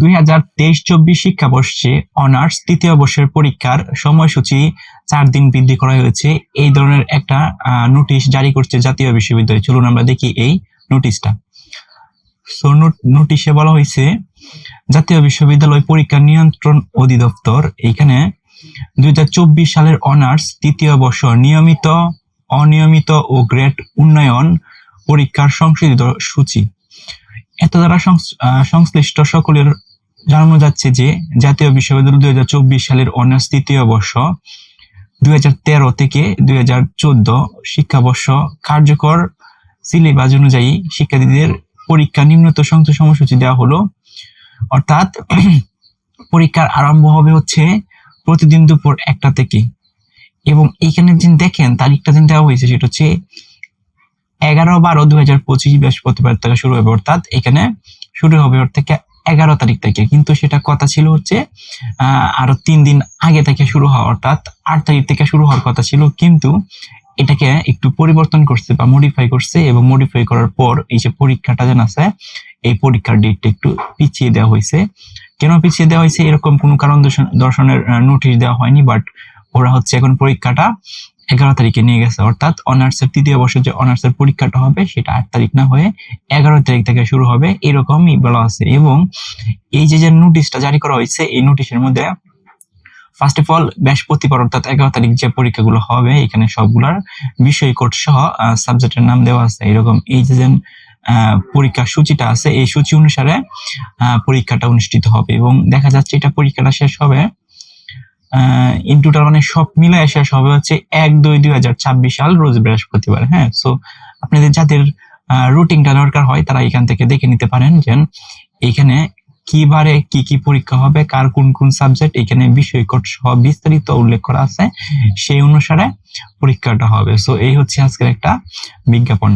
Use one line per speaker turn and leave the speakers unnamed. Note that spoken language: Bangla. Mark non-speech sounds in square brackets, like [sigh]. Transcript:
দুই হাজার তেইশ চব্বিশ শিক্ষাবর্ষে অনার্স তৃতীয় বর্ষের পরীক্ষার সময়সূচি চার দিন বৃদ্ধি করা হয়েছে। এই ধরনের একটা নোটিশ জারি করছে জাতীয় বিশ্ববিদ্যালয়। চলুন আমরা দেখি এই নোটিশটা। সো নোটিশে বলা হয়েছে, জাতীয় বিশ্ববিদ্যালয় পরীক্ষা নিয়ন্ত্রণ অধিদপ্তর এইখানে দুই হাজার চব্বিশ সালের অনার্স তৃতীয় বর্ষ নিয়মিত, অনিয়মিত ও গ্রেড উন্নয়ন পরীক্ষার সংশোধিত সূচি। এত দ্বারা সংশ্লিষ্ট সকলের জানানো যাচ্ছে যে জাতীয় বিশ্ববিদ্যালয় দুই হাজার চব্বিশ সালের অনার্স তৃতীয় বর্ষ দুই হাজার তেরো থেকে দুই হাজার চোদ্দ শিক্ষাবর্ষ কার্যকর সিলেবাস অনুযায়ী শিক্ষার্থীদের পরীক্ষা নিম্নত সংখ্যা সময়সূচি দেওয়া হলো। অর্থাৎ [clears throat] পরীক্ষার আরম্ভ হবে হচ্ছে প্রতিদিন দুপুর একটা থেকে। এবং এইখানে যে দেখেন, তারিখটা যেন দেওয়া হয়েছে সেটা হচ্ছে এগারো বারো দুই হাজার পঁচিশ বৃহস্পতিবার থেকে শুরু হবে। অর্থাৎ এখানে শুরু হবে ওর থেকে এগারো তারিখ থেকে। কিন্তু সেটা কথা ছিল হচ্ছে আরও তিন দিন আগে থেকে শুরু হওয়া, অর্থাৎ আট তারিখ থেকে শুরু হওয়ার কথা ছিল। কিন্তু এটাকে একটু পরিবর্তন করছে বা মডিফাই করছে এবং মডিফাই করার পর এই যে পরীক্ষাটা যেন আছে, এই পরীক্ষার ডেটটা একটু পিছিয়ে দেওয়া হয়েছে। কেন পিছিয়ে দেওয়া হয়েছে? এরকম কোনো কারণ দর্শন- দর্শনের নোটিশ দেওয়া হয়নি বাট ওরা হচ্ছে এখন পরীক্ষাটা এগারো তারিখে নিয়ে গেছে অর্থাৎ অনার্স এর তৃতীয় বর্ষের যে অনার্স এর পরীক্ষাটা হবে সেটা আট তারিখ না হয়ে এগারো তারিখ থেকে শুরু হবে এরকমই বলা আছে। এবং এই যে যে নোটিশটা জারি করা হয়েছে এই নোটিশের মধ্যে ফার্স্ট অফ অল বৃহস্পতিবার অর্থাৎ এগারো তারিখ যে পরীক্ষাগুলো হবে এখানে সবগুলার বিষয় কোড সহ সাবজেক্টের নাম দেওয়া আছে। এরকম এই যে যে আহ, পরীক্ষার সূচিটা আছে এই সূচি অনুসারে পরীক্ষাটা অনুষ্ঠিত হবে। এবং দেখা যাচ্ছে এটা পরীক্ষাটা শেষ হবে ইন টোটাল মানে সব মিলে শেষ হবে হচ্ছে এক দুই দুই হাজার ছাব্বিশ সাল রোজ বৃহস্পতিবার হ্যাঁ? সো আপনাদের যাদের রুটিনটা দরকার হয়, তারা এখান থেকে দেখে নিতে পারেন যে এখানে কি বারে কি কি পরীক্ষা হবে, কার কোন কোন সাবজেক্ট এখানে বিষয় কোড সহ বিস্তারিত উল্লেখ করা আছে। সেই অনুসারে পরীক্ষাটা হবে। সো এই হচ্ছে আজকের একটা বিজ্ঞাপন।